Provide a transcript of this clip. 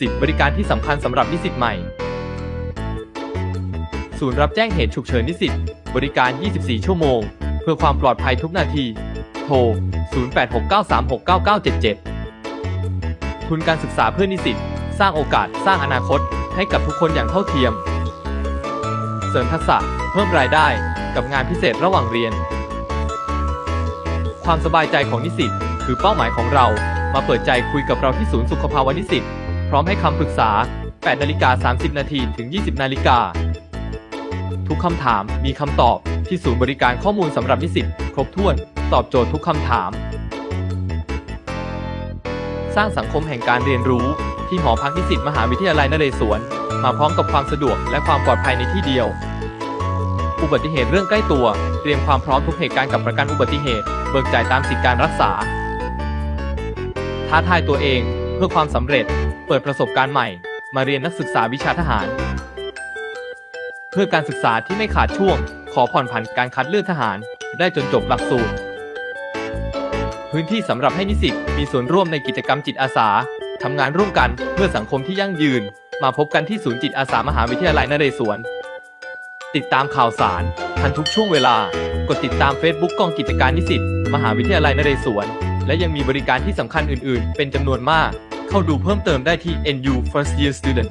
10บริการที่สำคัญสำหรับนิสิตใหม่ ศูนย์รับแจ้งเหตุฉุกเฉินนิสิต บริการ 24 ชั่วโมง เพื่อความปลอดภัยทุกนาที โทร 0869369977 ทุนการศึกษาเพื่อนิสิต สร้างโอกาสสร้างอนาคตให้กับทุกคนอย่างเท่าเทียม เสริมทักษะเพิ่มรายได้กับงานพิเศษระหว่างเรียน ความสบายใจของนิสิตคือเป้าหมายของเรา มาเปิดใจคุยกับเราที่ศูนย์สุขภาวะนิสิต พร้อมให้คำปรึกษา 8นาฬิกา30 นาทีถึง 20 นาฬิกา ทุกคำถามมีคำตอบที่ศูนย์บริการข้อมูลสำหรับนิสิตครบถ้วน ตอบโจทย์ทุกคำถาม สร้างสังคมแห่งการเรียนรู้ที่หอพักนิสิตมหาวิทยาลัยนเรศวร มาพร้อมกับความสะดวกและความปลอดภัยในที่เดียว อุบัติเหตุเรื่องใกล้ตัว เตรียมความพร้อมทุกเหตุการณ์กับประกันอุบัติเหตุ เบิกจ่ายตามสิทธิการรักษา ท้าทายตัวเองเพื่อความสำเร็จ เปิดประสบการณ์ใหม่ มาเรียนนักศึกษาวิชาทหาร เพื่อการศึกษาที่ไม่ขาดช่วง ขอผ่อนผันการคัดเลือกทหาร ได้จนจบหลักสูตร พื้นที่สำหรับให้นิสิตมีส่วนร่วมในกิจกรรมจิตอาสาทำงานร่วมกันเพื่อสังคมที่ยั่งยืน มาพบกันที่ศูนย์จิตอาสามหาวิทยาลัยนเรศวร ติดตามข่าวสาร ทันทุกช่วงเวลา กดติดตาม Facebook กองกิจการนิสิตมหาวิทยาลัยนเรศวร และยังมีบริการที่สำคัญอื่น ๆ เป็นจำนวนมาก เข้าดูเพิ่มเติมได้ที่ NU First Year Student